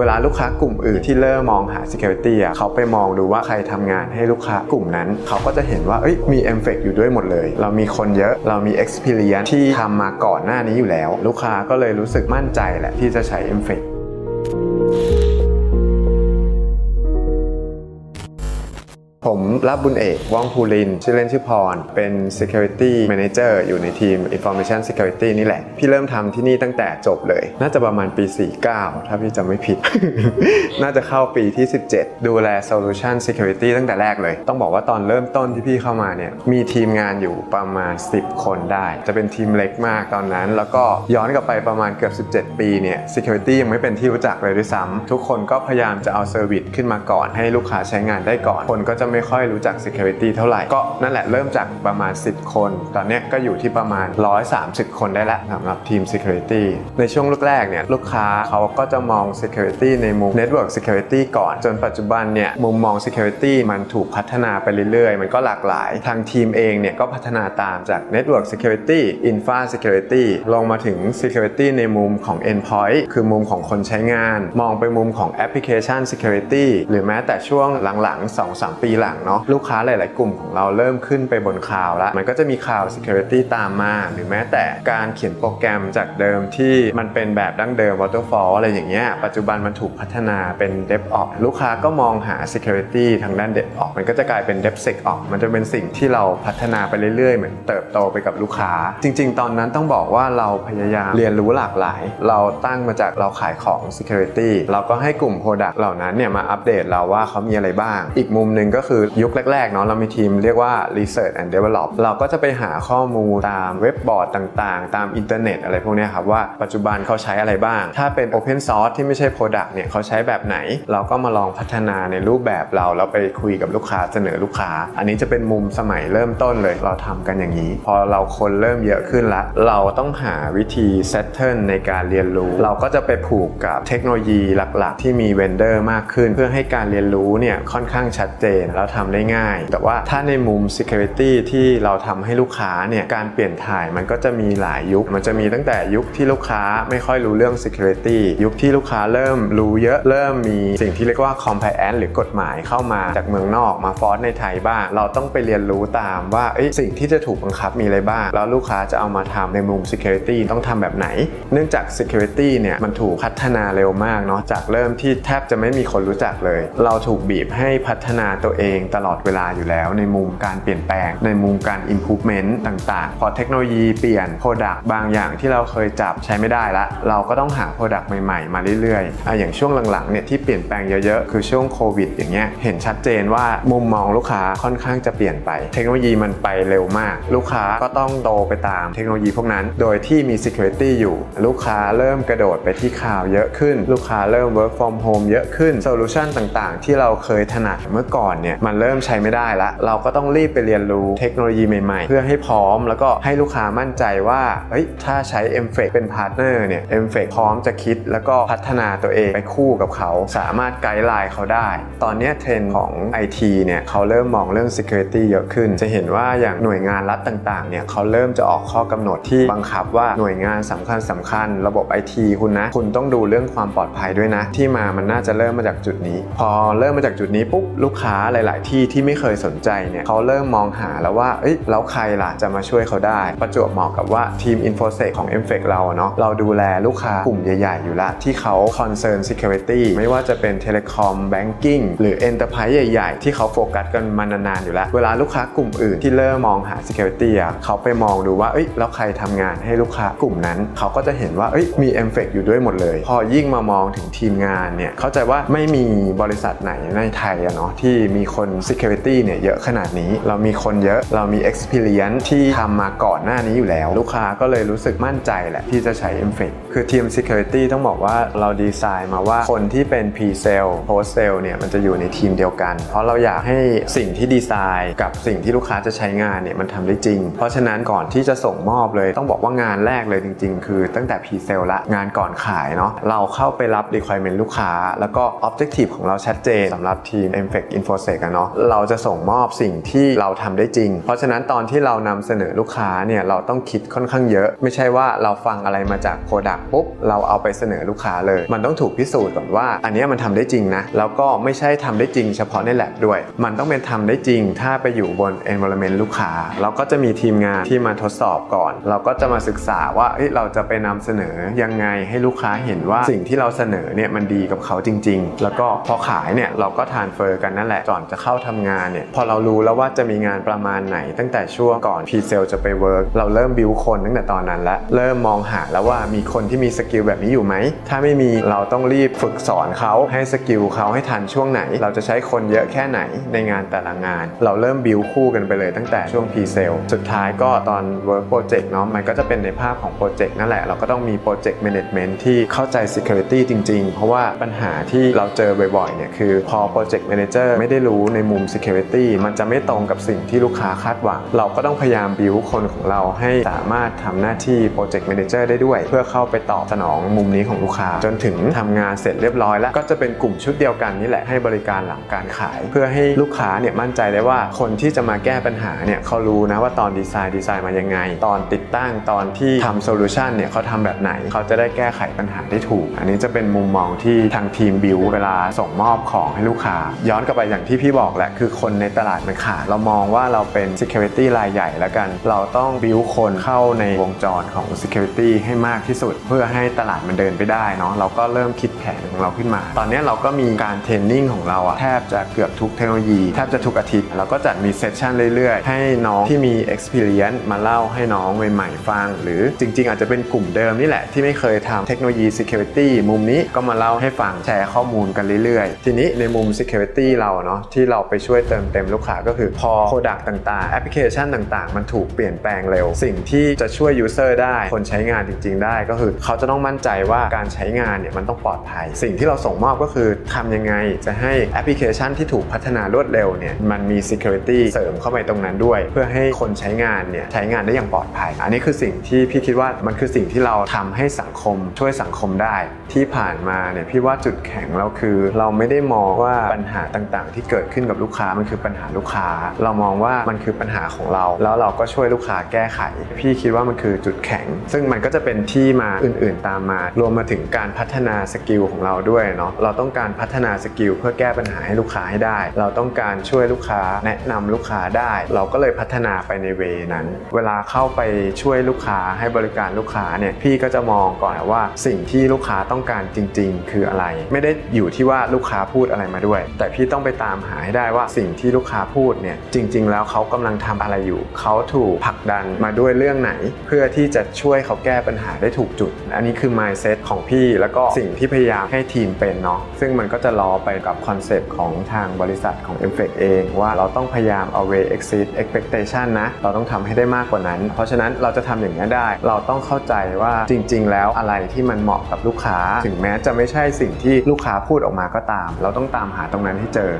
เวลาลูกค้ากลุ่มอื่นที่เริ่มมองหา security อะเขาไปมองดูว่าใครทำงานให้ลูกค้ากลุ่มนั้น เขาก็จะเห็นว่าเอ้ยมี m f e c อยู่ด้วยหมดเลย เรามีคนเยอะเรามี experience ที่ทำมาก่อนหน้านี้อยู่แล้ว ลูกค้าก็เลยรู้สึกมั่นใจแหละที่จะใช้ m f e c ผมรับบุญเอกว่องภูริน ชื่อเล่นชื่อพร เป็น Security Manager อยู่ในทีม Information Security นี่แหละ พี่เริ่มทำที่นี่ตั้งแต่จบเลย น่าจะประมาณปี 49 ถ้าพี่จำไม่ผิด น่าจะเข้าปีที่ 17 ดูแล Solution Security ตั้งแต่แรกเลย ต้องบอกว่าตอนเริ่มต้นที่พี่เข้ามาเนี่ย มีทีมงานอยู่ประมาณ 10 คนได้ จะเป็นทีมเล็กมากตอนนั้น แล้วก็ย้อนกลับไปประมาณเกือบ 17 ปีเนี่ย Security ยังไม่เป็นที่รู้จักเลยด้วยซ้ำทุกคนก็พยายามจะเอา Service ขึ้นมาก่อนให้ลูกค้าใช้งานได้ก่อน คนก็จะไม่ค่อยรู้จัก Security เท่าไหร่ ก็นั่นแหละเริ่มจากประมาณ 10 คน ตอนนี้ก็อยู่ที่ประมาณ 130 คนได้แล้วสำหรับทีม Security ในช่วงแรกๆเนี่ยลูกค้าเขาก็จะมอง Security ในมุม Network Security ก่อน จนปัจจุบันเนี่ยมุมมอง Security มันถูกพัฒนาไปเรื่อยๆ มันก็หลากหลาย ทางทีมเองเนี่ยก็พัฒนาตามจาก Network Security Infra Security ลงมาถึง Security ในมุมของ Endpoint คือมุมของคนใช้งาน มองไปมุมของ Application Security หรือแม้แต่ช่วงหลังๆ 2-3 ปีหลังเนาะลูกค้าหลาย ๆ กลุ่มของเราเริ่มขึ้นไปบนคลาวด์แล้ว มันก็จะมีคลาวด์ Security ตามมา หรือแม้แต่การเขียนโปรแกรมจากเดิมที่มันเป็นแบบดั้งเดิม Waterfall อะไรอย่างเงี้ยปัจจุบันมันถูกพัฒนาเป็น DevOps ลูกค้าก็มองหา Security ทางด้าน DevOps มันก็จะกลายเป็น DevSecOps มันจะเป็นสิ่งที่เราพัฒนาไปเรื่อย ๆ เหมือนเติบโตไปกับลูกค้า จริง ๆ ตอนนั้นต้องบอกว่าเราพยายามเรียนรู้หลากหลาย เราตั้งมาจากเราขายของ Security เราก็ให้กลุ่ม Product เหล่านั้นเนี่ยมาอัปเดตเราว่าเขามีอะไรบ้าง อีกมุมหนึ่งก็คือือยุคแรกๆเนาะเรามีทีมเรียกว่า Research and Develop เราก็จะไปหาข้อมูลตามเว็บบอร์ดต่างๆ ตามอินเทอร์เน็ตอะไรพวกนี้ครับว่าปัจจุบันเขาใช้อะไรบ้าง ถ้าเป็น Open Source ที่ไม่ใช่ Product เนี่ยเขาใช้แบบไหน เราก็มาลองพัฒนาในรูปแบบเราแล้วไปคุยกับลูกค้าเสนอลูกค้า อันนี้จะเป็นมุมสมัยเริ่มต้นเลยเราทำกันอย่างนี้ พอเราคนเริ่มเยอะขึ้นละเราต้องหาวิธี Settle ในการเรียนรู้ เราก็จะไปผูกกับเทคโนโลยีหลักๆ ที่มีเวนเดอร์มากขึ้น เพื่อให้การเรียนรู้เนี่ยค่อนข้างชัดเจนแล้วทำได้ง่าย แต่ว่าถ้าในมุม Security ที่เราทำให้ลูกค้าเนี่ยการเปลี่ยนถ่ายมันก็จะมีหลายยุค มันจะมีตั้งแต่ยุคที่ลูกค้าไม่ค่อยรู้เรื่อง Security ยุคที่ลูกค้าเริ่มรู้เยอะเริ่มมีสิ่งที่เรียกว่า Compliance หรือกฎหมายเข้ามาจากเมืองนอกมาฟอสในไทยบ้าง เราต้องไปเรียนรู้ตามว่าสิ่งที่จะถูกบังคับมีอะไรบ้าง แล้วลูกค้าจะเอามาทำในมุม Security ต้องทำแบบไหน เนื่องจาก Security เนี่ยมันถูกพัฒนาเร็วมากเนาะจากเริ่มที่แทบจะไม่มีคนรู้จักเลย เราถูกบีบให้พัฒนาตัวเองตลอดเวลาอยู่แล้ว ในมุมการเปลี่ยนแปลง ในมุมการ improvement ต่างๆ พอเทคโนโลยีเปลี่ยน Product บางอย่างที่เราเคยจับใช้ไม่ได้ละเราก็ต้องหา Product ใหม่ๆ มาเรื่อยๆอะอย่างช่วงหลังๆเนี่ยที่เปลี่ยนแปลงเยอะๆ คือช่วงโควิดอย่างเงี้ยเห็นชัดเจนว่ามุมมองลูกค้าค่อนข้างจะเปลี่ยนไป เทคโนโลยีมันไปเร็วมาก ลูกค้าก็ต้องโตไปตามเทคโนโลยีพวกนั้น โดยที่มี security อยู่ ลูกค้าเริ่มกระโดดไปที่ข่าวเยอะขึ้น ลูกค้าเริ่ม work from home เยอะขึ้น solution ต่างๆ ที่เราเคยถนัดเมื่อก่อนเนี่ยมันเริ่มใช้ไม่ได้ละเราก็ต้องรีบไปเรียนรู้เทคโนโลยีใหม่ๆ เพื่อให้พร้อมแล้วก็ให้ลูกค้ามั่นใจว่าเฮ้ยถ้าใช้ m f e c เป็นพาร์ทเนอร์เนี่ย m f e c พร้อมจะคิดแล้วก็พัฒนาตัวเองไปคู่กับเขา สามารถไกด์ไลน์เขาได้ ตอนนี้เทรนด์ของ IT เนี่ยเขาเริ่มมองเรื่อง security เยอะขึ้น จะเห็นว่าอย่างหน่วยงานรัฐต่างๆเนี่ยเขาเริ่มจะออกข้อกำหนดที่บังคับว่าหน่วยงานสำคัญสำคัญๆระบบ IT คุณนะ คุณต้องดูเรื่องความปลอดภัยด้วยนะ ที่มามันน่าจะเริ่มมาจากจุดนี้ พอเริ่มมาจากจุดนี้ปุ๊บลูกค้าหลาย ๆ ที่ที่ไม่เคยสนใจเนี่ยเขาเริ่มมองหาแล้วว่าเอ้ยแล้วใครล่ะจะมาช่วยเขาได้ ประจวบเหมาะกับว่าทีม InfoSec ของ m f e c เราเนาะเราดูแลลูกค้ากลุ่มใหญ่ ๆ อยู่ละที่เขา concern security ไม่ว่าจะเป็น telecom banking หรือ enterprise ใหญ่ ๆ ที่เขาโฟกัสกันมานาน ๆ อยู่แล้ว เวลาลูกค้ากลุ่มอื่นที่เริ่มมองหา security อะเขาไปมองดูว่าเอ้ยแล้วใครทำงานให้ลูกค้ากลุ่มนั้น เขาก็จะเห็นว่าเอ้ยมี m f e c อยู่ด้วยหมดเลย พอยิ่งมามองถึงทีมงานเนี่ยเข้าใจว่าไม่มีบริษัทไหนในไทยอะเนาะที่มีคน security เนี่ยเยอะขนาดนี้ เรามีคนเยอะเรามี experience ที่ทำมาก่อนหน้านี้อยู่แล้ว ลูกค้าก็เลยรู้สึกมั่นใจแหละที่จะใช้ m f e c คือทีม security ต้องบอกว่าเราดีไซน์มาว่าคนที่เป็น pre-sale post sale เนี่ยมันจะอยู่ในทีมเดียวกัน เพราะเราอยากให้สิ่งที่ดีไซน์กับสิ่งที่ลูกค้าจะใช้งานเนี่ยมันทำได้จริง เพราะฉะนั้นก่อนที่จะส่งมอบเลย ต้องบอกว่างานแรกเลยจริง ๆ คือตั้งแต่ pre-sale ละงานก่อนขายเนาะเราเข้าไปรับ requirement ลูกค้า แล้วก็ objective ของเราชัดเจนสำหรับทีม m f e c InfoSec อะเนาะเราจะส่งมอบสิ่งที่เราทำได้จริง เพราะฉะนั้นตอนที่เรานำเสนอลูกค้าเนี่ยเราต้องคิดค่อนข้างเยอะ ไม่ใช่ว่าเราฟังอะไรมาจากโปรดักต์ปุ๊บเราเอาไปเสนอลูกค้าเลย มันต้องถูกพิสูจน์ก่อนว่า อันนี้มันทำได้จริงนะแล้วก็ไม่ใช่ทำได้จริง เฉพาะใน lab ด้วย มันต้องเป็นทำได้จริง ถ้าไปอยู่บน environment ลูกค้า เราก็จะมีทีมงานที่มาทดสอบก่อน เราก็จะมาศึกษาว่าเเราจะไปนำเสนอยังไงให้ลูกค้าเห็นว่าสิ่งที่เราเสนอเนี่ยมันดีกับเขาจริง ๆ แล้วก็พอขายเนี่ยเราก็ทานเฟอร์กันนั่นแหละก่อนจะเข้าทำงานเนี่ยพอเรารู้แล้วว่าจะมีงานประมาณไหน ตั้งแต่ช่วงก่อนพีเซลจะไปเวิร์กเราเริ่มบิวคนตั้งแต่ตอนนั้นแล้วเริ่มมองหาแล้วว่ามีคนที่มีสกิลแบบนี้อยู่ไหมถ้าไม่มีเราต้องรีบฝึกสอนเขาให้สกิลเขาให้ทันช่วงไหน เราจะใช้คนเยอะแค่ไหนในงานแต่ละงาน เราเริ่มบิวคู่กันไปเลยตั้งแต่ช่วงพีเซลสุดท้ายก็ตอนเวิร์กโปรเจกต์เนาะมันก็จะเป็นในภาพของโปรเจกต์นั่นแหละเราก็ต้องมีโปรเจกต์แมネจเมนต์ที่เข้าใจ Security จริง ๆ เพราะว่าปัญหาที่เราเจอบ่อยๆเนี่ยคือพอโปรเจกต์แมเนเจอร์ไม่ได้รู้ในมุม Security มันจะไม่ตรงกับสิ่งที่ลูกค้าคาดหวัง เราก็ต้องพยายามบิวคนของเราให้สามารถทำหน้าที่โปรเจกต์แมเนเจอร์ได้ด้วย เพื่อเข้าไปตอบสนองมุมนี้ของลูกค้า จนถึงทำงานเสร็จเรียบร้อยแล้วก็จะเป็นกลุ่มชุดเดียวกันนี่แหละให้บริการหลังการขาย เพื่อให้ลูกค้าเนี่ยมั่นใจได้ว่าคนที่จะมาแก้ปัญหาเนี่ยเขารู้นะว่าตอนดีไซน์ดีไซน์มายังไง ตอนติดตั้งตอนที่ทำโซลูชันเนี่ยเขาทำแบบไหนเขาจะได้แก้ไขปัญหาได้ถูก อันนี้จะเป็นมุมมองที่ทางทีมบิวเวลาส่งมอบของให้ลูกค้า ย้อนกลับไปอย่างที่พี่บอกแหละคือคนในตลาดมันขาดเรามองว่าเราเป็น Security รายใหญ่แล้วกัน เราต้องบิวคนเข้าในวงจรของ Security ให้มากที่สุด เพื่อให้ตลาดมันเดินไปได้เนาะเราก็เริ่มคิดแผนของเราขึ้นมา ตอนนี้เราก็มีการเทรนนิ่งของเราอะแทบจะเกือบทุกเทคโนโลยี แทบจะทุกอาทิตย์เราก็จัดมีเซสชันเรื่อยๆ ให้น้องที่มี experience มาเล่าให้น้องใหม่ๆฟัง หรือจริง ๆ อาจจะเป็นกลุ่มเดิมนี่แหละที่ไม่เคยทำเทคโนโลยี Security มุมนี้ก็มาเล่าให้ฟังแชร์ข้อมูลกันเรื่อยๆ ทีนี้ในมุม Security เราเนาะที่ที่เราไปช่วยเติมเต็มลูกค้าก็คือพอ Product ต่างๆ แอปพลิเคชันต่างๆ มันถูกเปลี่ยนแปลงเร็ว สิ่งที่จะช่วย User ได้คนใช้งานจริง ๆ ได้ก็คือ เขาจะต้องมั่นใจว่าการใช้งานเนี่ยมันต้องปลอดภัย สิ่งที่เราส่งมอบก็คือทำยังไงจะให้แอปพลิเคชันที่ถูกพัฒนารวดเร็วเนี่ยมันมี Security เสริมเข้าไปตรงนั้นด้วย เพื่อให้คนใช้งานเนี่ยใช้งานได้อย่างปลอดภัย อันนี้คือสิ่งที่พี่คิดว่ามันคือสิ่งที่เราทำให้สังคมช่วยสังคมได้ที่ผ่านมาเนี่ยพี่ว่าจุดแข็งเราคือ เราไม่ได้มองว่าปัญหาต่างๆ ที่เกิดดขึ้นกับลูกค้ามันคือปัญหาลูกค้า เรามองว่ามันคือปัญหาของเรา แล้วเราก็ช่วยลูกค้าแก้ไข พี่คิดว่ามันคือจุดแข็ง ซึ่งมันก็จะเป็นที่มาอื่นๆตามมา รวมมาถึงการพัฒนาสกิลของเราด้วยเนาะเราต้องการพัฒนาสกิลเพื่อแก้ปัญหาให้ลูกค้าให้ได้ เราต้องการช่วยลูกค้าแนะนำลูกค้าได้ เราก็เลยพัฒนาไปในเวนั้น เวลาเข้าไปช่วยลูกค้าให้บริการลูกค้าเนี่ยพี่ก็จะมองก่อนว่าสิ่งที่ลูกค้าต้องการจริง ๆ คืออะไร ไม่ได้อยู่ที่ว่าลูกค้าพูดอะไรมาด้วย แต่พี่ต้องไปตามหาให้ได้ว่าสิ่งที่ลูกค้าพูดเนี่ยจริง ๆ แล้วเขากำลังทำอะไรอยู่ เขาถูกผลักดันมาด้วยเรื่องไหน เพื่อที่จะช่วยเขาแก้ปัญหาได้ถูกจุด อันนี้คือ mindset ของพี่แล้วก็สิ่งที่พยายามให้ทีมเป็นเนาะซึ่งมันก็จะล้อไปกับคอนเซปต์ของทางบริษัทของ m f e c เอง ว่าเราต้องพยายาม away exceed expectation นะ เราต้องทำให้ได้มากกว่านั้น เพราะฉะนั้นเราจะทำอย่างนี้ได้ เราต้องเข้าใจว่าจริง ๆ แล้วอะไรที่มันเหมาะกับลูกค้า ถึงแม้จะไม่ใช่สิ่งที่ลูกค้าพูดออกมาก็ตาม เราต้องตามหาตรงนั้นให้เจอ